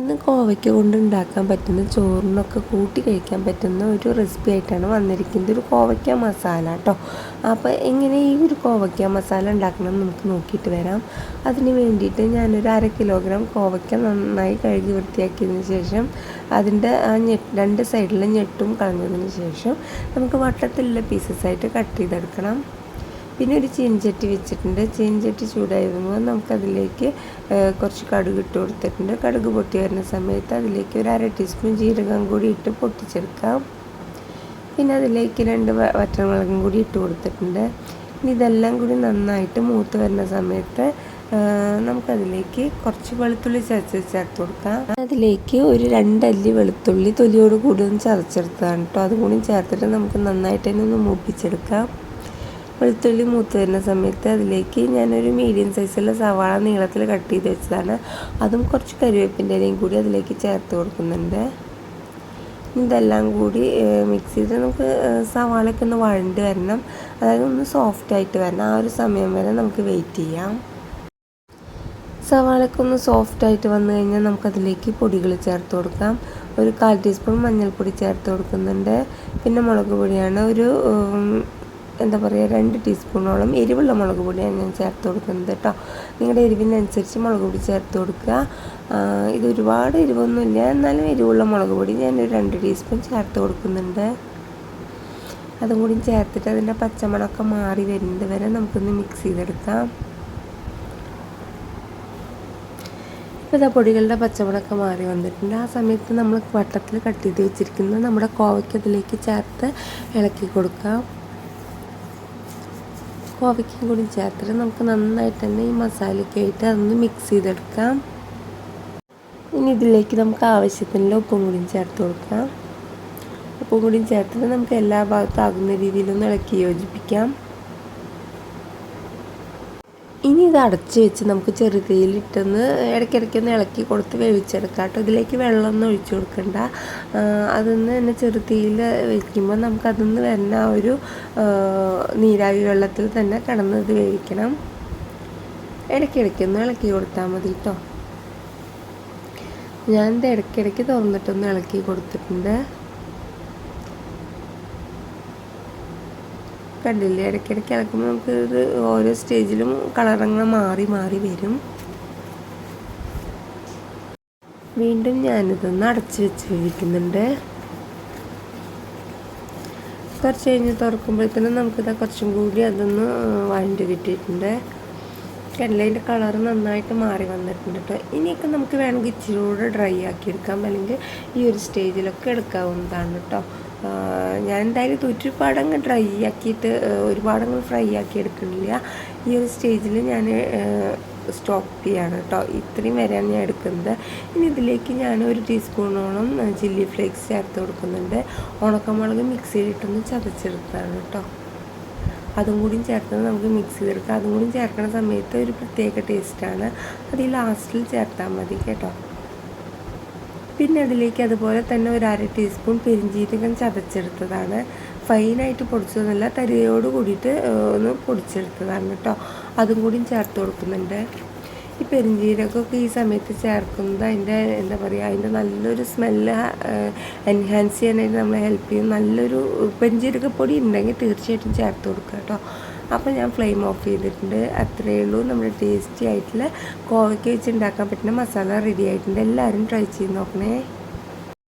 ഇന്ന് കോവയ്ക്ക കൊണ്ട് ഉണ്ടാക്കാൻ പറ്റുന്ന ചോറിനൊക്കെ കൂട്ടി കഴിക്കാൻ പറ്റുന്ന ഒരു റെസിപ്പി ആയിട്ടാണ് വന്നിരിക്കുന്നത്. ഒരു കോവയ്ക്ക മസാല കേട്ടോ അപ്പോൾ എങ്ങനെ ഈ ഒരു കോവയ്ക്ക മസാല ഉണ്ടാക്കണം നമുക്ക് നോക്കിയിട്ട് വരാം. അതിന് വേണ്ടിയിട്ട് ഞാനൊരു അര കിലോഗ്രാം കോവയ്ക്ക നന്നായി കഴുകി വൃത്തിയാക്കിയതിന് ശേഷം അതിന്റെ ആ ഞെട്ട് രണ്ട് സൈഡിലെ ഞെട്ടും കളഞ്ഞതിന് ശേഷം നമുക്ക് വട്ടത്തിലുള്ള പീസസ് ആയിട്ട് കട്ട് ചെയ്തെടുക്കണം. പിന്നെ ഒരു ചീനച്ചട്ടി വെച്ചിട്ടുണ്ട്. ചീനച്ചട്ടി ചൂടായി വരുമ്പോൾ നമുക്കതിലേക്ക് കുറച്ച് കടുക് ഇട്ട് കൊടുത്തിട്ടുണ്ട്. കടുക് പൊട്ടി വരുന്ന സമയത്ത് അതിലേക്ക് ഒരു അര ടീസ്പൂൺ ജീരകം കൂടി ഇട്ട് പൊട്ടിച്ചെടുക്കാം. പിന്നെ അതിലേക്ക് രണ്ട് വറ്റമുളകും കൂടി ഇട്ട് കൊടുത്തിട്ടുണ്ട്. ഇനി ഇതെല്ലാം കൂടി നന്നായിട്ട് മൂത്ത് വരുന്ന സമയത്ത് നമുക്കതിലേക്ക് കുറച്ച് വെളുത്തുള്ളി ചതച്ച് ചേർത്ത് കൊടുക്കാം. അതിലേക്ക് ഒരു രണ്ടല്ലി വെളുത്തുള്ളി തൊലിയോട് കൂടി ഒന്ന് ചതച്ചെടുത്തതാണ് കേട്ടോ. അതുകൂടി ചേർത്തിട്ട് നമുക്ക് നന്നായിട്ട് തന്നെ ഒന്ന് മൂപ്പിച്ചെടുക്കാം. വെളുത്തുള്ളി മൂത്ത് വരുന്ന സമയത്ത് അതിലേക്ക് ഞാനൊരു മീഡിയം സൈസുള്ള സവാള നീളത്തിൽ കട്ട് ചെയ്ത് വെച്ചതാണ്. അതും കുറച്ച് കരിവേപ്പിന്റെ ഇലയും കൂടി അതിലേക്ക് ചേർത്ത് കൊടുക്കുന്നുണ്ട്. ഇതെല്ലാം കൂടി മിക്സ് ചെയ്ത് നമുക്ക് സവാളയൊക്കെ ഒന്ന് വഴണ്ട് വരണം. അതായത് ഒന്ന് സോഫ്റ്റ് ആയിട്ട് വരണം. ആ ഒരു സമയം വരെ നമുക്ക് വെയിറ്റ് ചെയ്യാം. സവാളയൊക്കെ ഒന്ന് സോഫ്റ്റ് ആയിട്ട് വന്നു കഴിഞ്ഞാൽ നമുക്കതിലേക്ക് പൊടികൾ ചേർത്ത് കൊടുക്കാം. ഒരു കാൽ ടീസ്പൂൺ മഞ്ഞൾപ്പൊടി ചേർത്ത് കൊടുക്കുന്നുണ്ട്. പിന്നെ മുളക് പൊടിയാണ് ഒരു എന്താ പറയുക രണ്ട് ടീസ്പൂണോളം എരിവുള്ള മുളക് പൊടിയാണ് ഞാൻ ചേർത്ത് കൊടുക്കുന്നത് കേട്ടോ നിങ്ങളുടെ എരിവിനനുസരിച്ച് മുളക് പൊടി ചേർത്ത് കൊടുക്കുക. ഇത് ഒരുപാട് എരിവൊന്നുമില്ല. എന്നാലും എരിവുള്ള മുളക് പൊടി ഞാൻ ഒരു രണ്ട് ടീസ്പൂൺ ചേർത്ത് കൊടുക്കുന്നുണ്ട്. അതും കൂടി ചേർത്തിട്ട് അതിന്റെ പച്ചമണമൊക്കെ മാറി വരുന്നത് വരെ നമുക്കൊന്ന് മിക്സ് ചെയ്തെടുക്കാം. ഇപ്പോൾ ഇതാ പൊടികളുടെ പച്ചമുളകൊക്കെ മാറി വന്നിട്ടുണ്ട്. ആ സമയത്ത് നമ്മൾ വട്ടത്തിൽ കട്ട് ചെയ്ത് വെച്ചിരിക്കുന്ന നമ്മുടെ കോവയ്ക്കതിലേക്ക് ചേർത്ത് ഇളക്കി കൊടുക്കാം. കോവയ്ക്കും കൂടി ചേർത്തിട്ട് നമുക്ക് നന്നായിട്ട് തന്നെ ഈ മസാലയ്ക്കായിട്ട് അതൊന്ന് മിക്സ് ചെയ്തെടുക്കാം. ഇനി ഇതിലേക്ക് നമുക്ക് ആവശ്യത്തിനുള്ള ഉപ്പും കൂടി ചേർത്ത് കൊടുക്കാം. ഉപ്പും കൂടി ചേർത്തിട്ട് നമുക്ക് എല്ലാ ഭാഗത്തും ആകുന്ന രീതിയിലൊന്ന് ഇളക്കി യോജിപ്പിക്കാം. ഇനി ഇത് അടച്ച് വെച്ച് നമുക്ക് ചെറുതീയിലിട്ടൊന്ന് ഇടയ്ക്കിടയ്ക്കൊന്ന് ഇളക്കി കൊടുത്ത് വേവിച്ചെടുക്കാം കേട്ടോ. ഇതിലേക്ക് വെള്ളമൊന്നും ഒഴിച്ചു കൊടുക്കണ്ട. അതൊന്ന് തന്നെ ചെറുതീയിൽ വയ്ക്കുമ്പോൾ നമുക്ക് അതിന്ന് വരുന്ന ആ ഒരു നീരാവി വെള്ളത്തിൽ തന്നെ കിടന്ന് ഇത് വേവിക്കണം. ഇടയ്ക്കിടയ്ക്കൊന്ന് ഇളക്കി കൊടുത്താൽ മതി കേട്ടോ. ഞാനിത് ഇടയ്ക്കിടയ്ക്ക് തുറന്നിട്ടൊന്ന് ഇളക്കി കൊടുത്തിട്ടുണ്ട്. കണ്ടില്ലേ? ഇടയ്ക്കിടയ്ക്ക് ഇളക്കുമ്പോൾ നമുക്ക് ഇത് ഓരോ സ്റ്റേജിലും കളറങ്ങനെ മാറി മാറി വരും. വീണ്ടും ഞാനിതൊന്ന് അടച്ച് വെച്ച് വേവിക്കുന്നുണ്ട്. കുറച്ച് കഴിഞ്ഞ് തുറക്കുമ്പോഴത്തേനും നമുക്കിത് കുറച്ചും കൂടി അതൊന്ന് വഴണ്ട് കിട്ടിയിട്ടുണ്ട്. കടലേന്റെ കളർ നന്നായിട്ട് മാറി വന്നിട്ടുണ്ട് കേട്ടോ ഇനിയൊക്കെ നമുക്ക് വേണമെങ്കിൽ ഇച്ചിരി കൂടെ ഡ്രൈ ആക്കി എടുക്കാം. അല്ലെങ്കിൽ ഈ ഒരു സ്റ്റേജിലൊക്കെ എടുക്കാവുന്നതാണ് കേട്ടോ ഞാൻ എന്തായാലും ഒരുപാടങ്ങ് ഡ്രൈ ആക്കിയിട്ട് ഒരുപാടങ്ങ് ഫ്രൈ ആക്കി എടുക്കുന്നില്ല. ഈ ഒരു സ്റ്റേജിൽ ഞാൻ സ്റ്റോപ്പ് ചെയ്യാണ് കേട്ടോ ഇത്രയും വരെയാണ് ഞാൻ എടുക്കുന്നത്. ഇനി ഇതിലേക്ക് ഞാൻ ഒരു ടീസ്പൂണോളം ചില്ലി ഫ്ലേക്സ് ചേർത്ത് കൊടുക്കുന്നുണ്ട്. ഉണക്കമുളക് മിക്സിയിലിട്ടൊന്ന് ചതച്ചെടുത്താണ് കേട്ടോ അതും കൂടി ചേർത്ത് നമുക്ക് മിക്സ് ചെയ്തെടുക്കാം. അതും കൂടി ചേർക്കുന്ന സമയത്ത് ഒരു പ്രത്യേക ടേസ്റ്റാണ് അത് ഈ ലാസ്റ്റിൽ ചേർത്താൽ മതി കേട്ടോ. പിന്നെ അതിലേക്ക് അതുപോലെ തന്നെ ഒരു അര ടീസ്പൂൺ പെരിഞ്ചീരകം ചതച്ചെടുത്തതാണ്. ഫൈനായിട്ട് പൊടിച്ചതൊന്നുമല്ല തരിയോട് കൂടിയിട്ട് ഒന്ന് പൊടിച്ചെടുത്തതാണ് കേട്ടോ. അതും കൂടി ചേർത്ത് കൊടുക്കുന്നുണ്ട്. ഈ പെരിഞ്ചീരകമൊക്കെ ഈ സമയത്ത് ചേർക്കുന്നത് അതിന്റെ എന്താ പറയുക അതിന്റെ നല്ലൊരു സ്മെല്ല് എൻഹാൻസ് ചെയ്യാനായിട്ട് നമ്മളെ ഹെൽപ്പ് ചെയ്യും. നല്ലൊരു പെരിഞ്ചീരകപ്പൊടി ഉണ്ടെങ്കിൽ തീർച്ചയായിട്ടും ചേർത്ത് കൊടുക്കുക കേട്ടോ. അപ്പോൾ ഞാൻ ഫ്ലെയിം ഓഫ് ചെയ്തിട്ടുണ്ട്. അത്രയേ ഉള്ളൂ. നമ്മുടെ ടേസ്റ്റി ആയിട്ടുള്ള കോവയ്ക്ക് വെച്ച് ഉണ്ടാക്കാൻ പറ്റുന്ന മസാല റെഡി ആയിട്ടുണ്ട്. എല്ലാവരും ട്രൈ ചെയ്ത് നോക്കണേ.